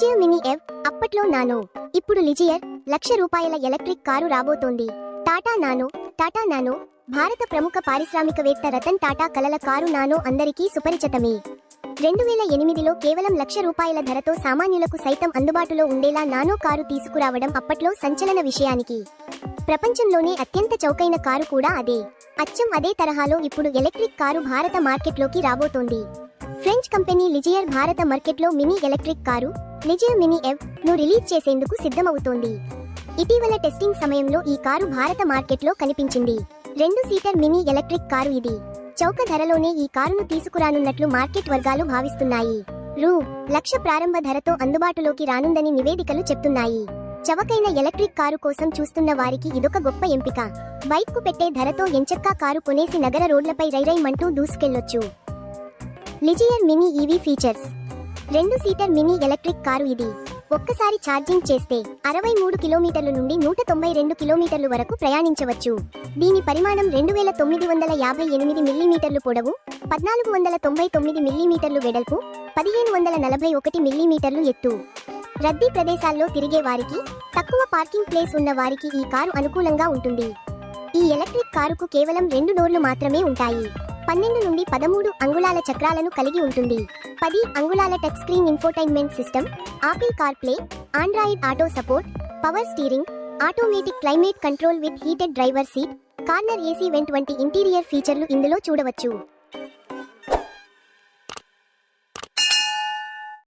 లిజియర్ mini ఎవ్ అప్పట్లో nano. ఇప్పుడు లిజియర్ లక్ష రూపాయల ఎలక్ట్రిక్ కారు రాబోతోంది. టాటా నానో టాటా నానో భారత ప్రముఖ పారిశ్రామికవేత్త రతన్ టాటా కలల కారు నానో అందరికీ సుపరిచితమే. రెండు వేల ఎనిమిదిలో కేవలం లక్ష రూపాయల ధరతో సామాన్యులకు సైతం అందుబాటులో ఉండేలా నానో కారు తీసుకురావడం అప్పట్లో సంచలన విషయానికి. ప్రపంచంలోనే అత్యంత చౌకైన కారు కూడా అదే. అచ్చం అదే తరహాలో ఇప్పుడు ఎలక్ట్రిక్ కారు భారత మార్కెట్లోకి రాబోతోంది. ఫ్రెంచ్ కంపెనీ లిజియర్ భారత మార్కెట్లో mini electric car Ligier mini ఎవ్ను release చేసేందుకు సిద్ధమవుతోంది. ఇటీవల టెస్టింగ్ సమయంలో ఈ కారు భారత మార్కెట్లో కనిపించింది. రెండు సీటర్ మినీ ఎలక్ట్రిక్ కారు ఇది. చౌక ధరలోనే ఈ కారును తీసుకురానున్నట్లు మార్కెట్ వర్గాలు భావిస్తున్నాయి. రూ. లక్ష ప్రారంభ ధరతో అందుబాటులోకి రానుందని నివేదికలు చెప్తున్నాయి. చవకైన ఎలక్ట్రిక్ కారు కోసం చూస్తున్న వారికి ఇదొక గొప్ప ఎంపిక. బైక్కు పెట్టే ధరతో ఎంచక్కా కారు కొనేసి నగర రోడ్లపై రైరైమంటూ దూసుకెళ్ళొచ్చు లిజియర్ మినీ ఈవీ ఫీచర్స్. రెండు సీటర్ మినీ ఎలక్ట్రిక్ కారు ఇది. ఒక్కసారి ఛార్జింగ్ చేస్తే అరవై మూడు కిలోమీటర్ల నుండి నూట తొంభై రెండు కిలోమీటర్లు వరకు ప్రయాణించవచ్చు. దీని పరిమాణం రెండు వేల తొమ్మిది వందల యాభై ఎనిమిది మిల్లీమీటర్లు పొడవు పద్నాలుగు వందల తొంభై తొమ్మిది మిల్లీమీటర్లు వెడల్పు పదిహేను వందల నలభై ఒకటి మిల్లీమీటర్లు ఎత్తు. రద్దీ ప్రదేశాల్లో తిరిగే వారికి తక్కువ పార్కింగ్ ప్లేస్ ఉన్న వారికి ఈ కారు అనుకూలంగా ఉంటుంది. ఈ ఎలక్ట్రిక్ కారుకు కేవలం రెండు డోర్లు మాత్రమే ఉంటాయి. పన్నెండు నుండి పదమూడు అంగుళాల చక్రాలను కలిగి ఉంటుంది. పది అంగుళాల touch screen infotainment system Apple car play Android auto support power steering automatic climate control with heated driver seat corner AC vent వంటి ఇంటీరియర్ ఫీచర్లు ఇందులో చూడవచ్చు.